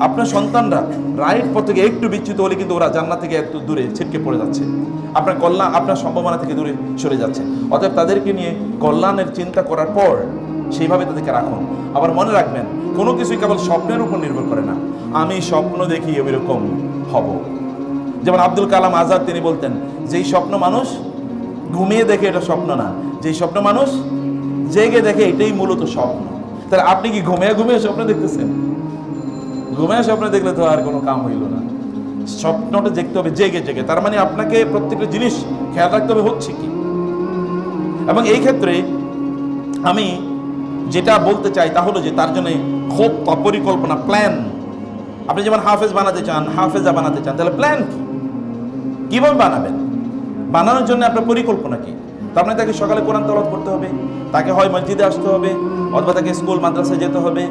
আপনার সন্তানরা রাইট পথ থেকে একটু বিচ্যুত হলে কিন্তু ওরা জান্নাত থেকে একটু দূরে ছিটকে পড়ে যাচ্ছে। আপনার কল্যাণ, আপনার সম্ভাবনা থেকে দূরে সরে যাচ্ছে। অতএব তাদেরকে নিয়ে কল্যাণের চিন্তা করার পর সেইভাবে তাদেরকে রাখুন। আবার মনে রাখবেন, কোনো কিছুই কেবল স্বপ্নের উপর নির্ভর করে না। আমি স্বপ্ন দেখি এরকম হব। যেমন আব্দুল কালাম আজাদ তিনি বলতেন, যেই স্বপ্ন মানুষ ঘুমিয়ে দেখে এটা স্বপ্ন না। যেই স্বপ্ন মানুষ জেগে দেখে এটাই মূলত স্বপ্ন। তাহলে আপনি কি ঘুমিয়ে ঘুমিয়ে স্বপ্ন দেখতেছেন? ঘুমিয়ে স্বপ্ন দেখলে তো আর কোনো কাম হইল না। স্বপ্নটা দেখতে হবে, জেগে জেগে। তার মানে আপনাকে প্রত্যেকটা জিনিস খেয়াল রাখতে হবে, হচ্ছে কি? এবং এই ক্ষেত্রে আমি যেটা বলতে চাই তা হলো যে, তার জন্য খুব পরিকল্পনা প্ল্যান আপনি যেমন হাফেজ বানাতে চান, হাফেজা বানাতে চান, তাহলে প্ল্যান কি? কীভাবে বানাবেন? বানানোর জন্য আপনার পরিকল্পনা কি? তার তাকে সকালে কোরআন তলব করতে হবে, তাকে হয় মসজিদে আসতে হবে, অথবা তাকে স্কুল, মাদ্রাসায় যেতে হবে,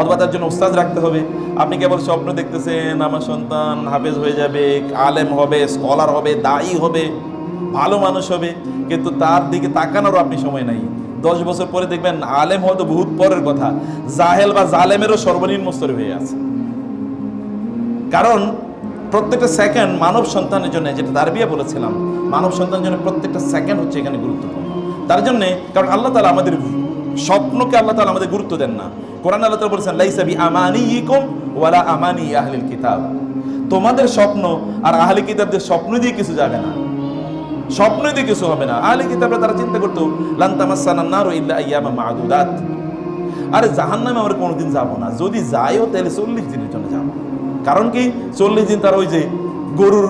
অথবা তার জন্য উস্তাদ রাখতে হবে। আপনি কেবল স্বপ্ন দেখতেছেন, আমার সন্তান হাফেজ হয়ে যাবে, আলেম হবে, স্কলার হবে, দায়ী হবে, ভালো মানুষ হবে, কিন্তু তার দিকে তাকানোরও আপনি সময় নাই। দশ বছর পরে দেখবেন আলেম হয়তো বহুত পরের কথা, জাহেল বা জালেমেরও সর্বনিম্ন স্তরে হয়ে আছে। কারণ প্রত্যেকটা সেকেন্ড মানব সন্তানের জন্য, যেটা দারবিয়া বলেছিলাম, মানব সন্তানের জন্য প্রত্যেকটা সেকেন্ড হচ্ছে এখানে গুরুত্বপূর্ণ। তার জন্য, কারণ আল্লাহ তালা আমাদের স্বপ্নকে আল্লাহ তালা আমাদের গুরুত্ব দেন না। কোরআন আল্লাহ তালা বলেছেন লাইসাবি আমানি ইকুম ওয়ালা আমানি আহলিল কিতাব। তোমাদের স্বপ্ন আর আহলি কিতাবদের স্বপ্ন দিয়ে কিছু যাবে না। স্বপ্ন দিয়ে কিছু হবে না। আহলি কিতাবরা তারা চিন্তা করতো লান্তামাসান্নার ইল্লা আইয়ামা মাদুদাত। আরে জাহান্নামে আমরা কোনোদিন যাব না। যদি যাইও, তাহলে চল্লিশ দিনের জন্য যাব। কারণ কি? চল্লিশ দিন তারা ওই যে গরুর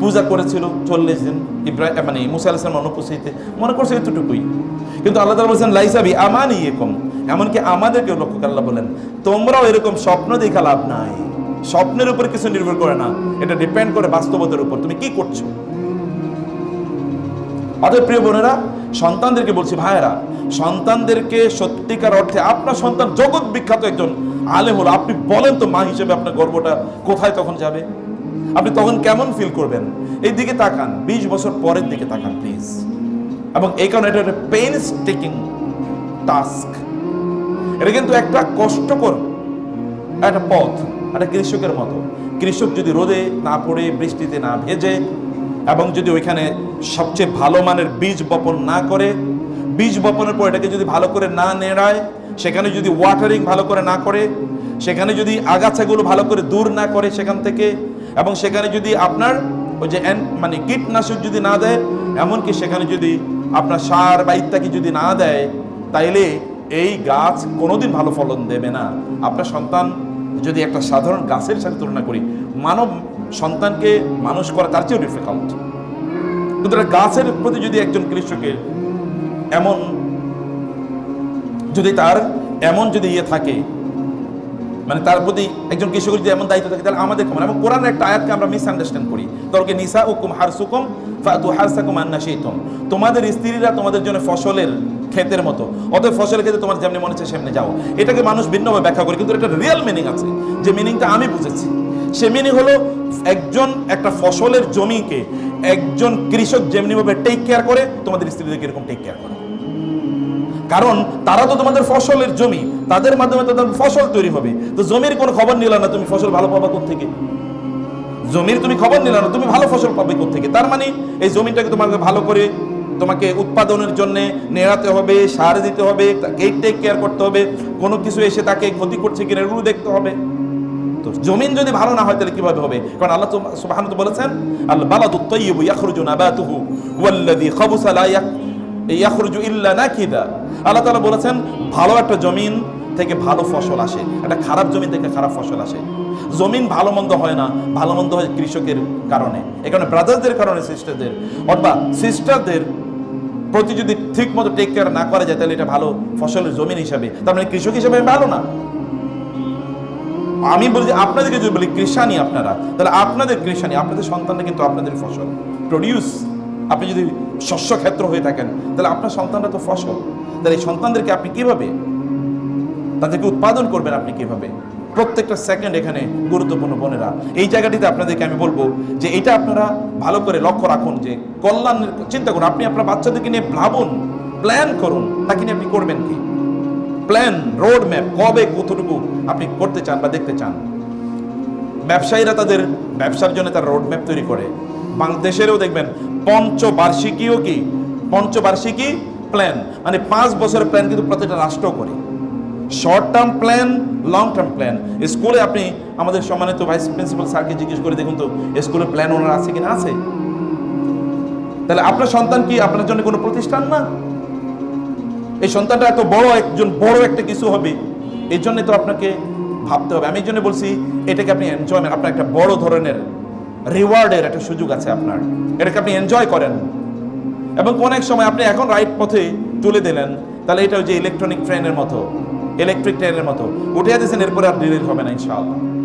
পূজা করেছিল, চল্লিশ দিন। ইব্রাহিম মানে মুসা আলাইসলাম অনুপস্থিতিতে মনে করছে এতটুকুই। কিন্তু আল্লাহ তালা বলছেন লাইসাবি আমানি এরকম। এমনকি আমাদেরকেও লক্ষ্য আল্লাহ বলেন, তোমরাও এরকম স্বপ্ন দেখা লাভ নাই। স্বপ্নের উপর কিছু নির্ভর করে না। এটা ডিপেন্ড করে বাস্তবতার উপর। তুমি কি করছ? অতএব প্রিয় বোনেরা, সন্তানদেরকে বলছি, ভাইয়েরা, সন্তানদেরকে সত্যিকার অর্থে আপনার সন্তান জগৎ বিখ্যাত একজন আলেম হলো আপনি বলেন তো মা হিসেবে আপনার গর্বটা কোথায় তখন যাবে? আপনি তখন কেমন ফিল করবেন? এই দিকে তাকান, বিশ বছর পরের দিকে তাকান প্লিজ এবং এই কারণে এটা একটা পেন টেকিং টাস্ক এটা কিন্তু একটা কষ্টকর একটা পথ, একটা কৃষকের মতো। কৃষক যদি রোদে না পড়ে, বৃষ্টিতে না ভেজে, এবং যদি ওইখানে সবচেয়ে ভালো মানের বীজ বপন না করে, বীজ বপনের পর এটাকে যদি ভালো করে না নেড়ায় সেখানে যদি ওয়াটারিং ভালো করে না করে, সেখানে যদি আগাছাগুলো ভালো করে দূর না করে সেখান থেকে, এবং সেখানে যদি আপনার ওই যে মানে কীটনাশক যদি না দেয়, এমনকি সেখানে যদি আপনার সার বা ইত্যাদি যদি না দেয়, তাইলে এই গাছ কোনোদিন ভালো ফলন দেবে না। আপনার সন্তান যদি একটা সাধারণ গাছের সাথে তুলনা করি, মানব সন্তানকে মানুষ করা তার চেয়েও ডিফিকাল্ট কিন্তু গাছের প্রতি যদি একজন কৃষকের এমন যদি তার এমন যদি ইয়ে থাকে মানে তার প্রতি একজন কৃষকের যদি এমন দায়িত্ব থাকে, তাহলে আমাদের কেমন? এবং কোরআনের একটা আয়াতকে আমরা মিসআন্ডারস্ট্যান্ড করি। তরকে নিসা উকুম হারসুকুম ফাতু হারসাকুম আন্না তোমাদের স্ত্রীরা তোমাদের জন্য ফসলের ক্ষেতের মতো। অতএব ফসলের ক্ষেত্রে তোমার যেমনি মনে হচ্ছে সেমনি যাও। এটাকে মানুষ ভিন্নভাবে ব্যাখ্যা করে, কিন্তু এটা রিয়েল মিনিং আছে। যে মিনিংটা আমি বুঝেছি। সে মিনিং হলো একজন একটা ফসলের জমিকে একজন কৃষক যেমনিভাবে টেক কেয়ার করে, তোমাদের স্ত্রীদেরকে এরকম টেক কেয়ার করে। কারণ তারা তো তোমাদের ফসলের জমি, তাদের মাধ্যমে তো তোমার ফসল তৈরি হবে। তো জমির কোনো খবর নিলা না, তুমি ফসল ভালো পাবা থেকে জমির তুমি খবর নিলা না, তুমি ভালো ফসল পাবে থেকে তার মানে এই জমিটাকে তোমাকে ভালো করে তোমাকে উৎপাদনের জন্য নেড়াতে হবে, সার দিতে হবে তাকে টেক কেয়ার করতে হবে, কোনো কিছু এসে তাকে ক্ষতি করছে কিনা এগুলো দেখতে হবে। তো জমিন যদি ভালো না হয়, তাহলে কীভাবে হবে? কারণ আল্লাহ সুবহানাহু ওয়া বলেছেন আল বালাদু তাইয়িবু ইয়াখরুজু নাবাতুহু, ওয়াল্লাযী খাবুসা লা ইয়াখ- ইয়াখরুজু ইল্লা নাকিদা। আল্লাহ তাআলা বলেছেন, ভালো একটা জমিন থেকে ভালো ফসল আসে। একটা খারাপ জমিন থেকে খারাপ ফসল আসে। জমিন ভালো মন্দ হয় না, ভালো মন্দ হয় কৃষকের কারণে। এখানে ব্রাদারদের কারণে সিস্টারদের অথবা সিস্টারদের প্রতি যদি ঠিক মতো টেক কেয়ার না করা যায়, তাহলে এটা ভালো ফসলের জমিন হিসাবে। তার মানে কৃষক হিসাবে ভালো না। আমি বলছি আপনাদেরকে যদি বলি, কৃষানি আপনারা, তাহলে আপনাদের কৃষানি, আপনাদের সন্তানরা কিন্তু আপনাদের ফসল প্রডিউস আপনি যদি শস্য ক্ষেত্র হয়ে থাকেন, তাহলে আপনার সন্তানরা তো ফসল। তাহলে এই সন্তানদেরকে আপনি কীভাবে, তাদেরকে উৎপাদন করবেন আপনি কীভাবে? প্রত্যেকটা সেকেন্ড এখানে গুরুত্বপূর্ণ বোনেরা, এই জায়গাটিতে আপনাদেরকে আমি বলব যে এটা আপনারা ভালো করে লক্ষ্য রাখুন যে কল্যাণের, চিন্তা করুন, আপনি আপনার বাচ্চাদেরকে নিয়ে ভাবুন প্ল্যান করুন, তাকে নিয়ে আপনি করবেন কি? প্ল্যান রোড ম্যাপ কবে কতটুকু আপনি করতে চান বা দেখতে চান। ব্যবসায়ীরা তাদের, ব্যবসার জন্য তার রোড ম্যাপ তৈরি করে। বাংলাদেশেরও দেখবেন, পঞ্চবার্ষিকীও কি? পঞ্চবার্ষিকী প্ল্যান মানে পাঁচ বছরের প্ল্যান কিন্তু প্রত্যেকটা রাষ্ট্র করে। Short term plan long term plan স্কুলে আপনি আমাদের সম্মানিত ভাইস প্রিন্সিপাল স্যারকে জিজ্ঞেস করে দেখুন তো স্কুলের প্ল্যান ওনার আছে কিনা? আছে। তাহলে আপনার সন্তান কি আপনার জন্য কোনো প্রতিষ্ঠান না? এই সন্তানটা এত বড় একজন, বড় একটা কিছু হবে। এই জন্য তো আপনাকে ভাবতে হবে। আমি এই জন্য বলছি, এটাকে আপনি এনজয়মেন্ট আপনার একটা বড় ধরনের রিওয়ার্ডের একটা সুযোগ আছে আপনার। এটাকে আপনি এনজয় করেন। এবং অনেক সময় আপনি এখন রাইট পথে তুলে দিলেন, তাহলে এটা ওই যে ইলেকট্রনিক ট্রেনের মতো ইলেকট্রিক ট্রেনের মতো। উঠে দিয়েছেন এরপরে আর ডিরেল হবে না, ইনশাআল্লাহ।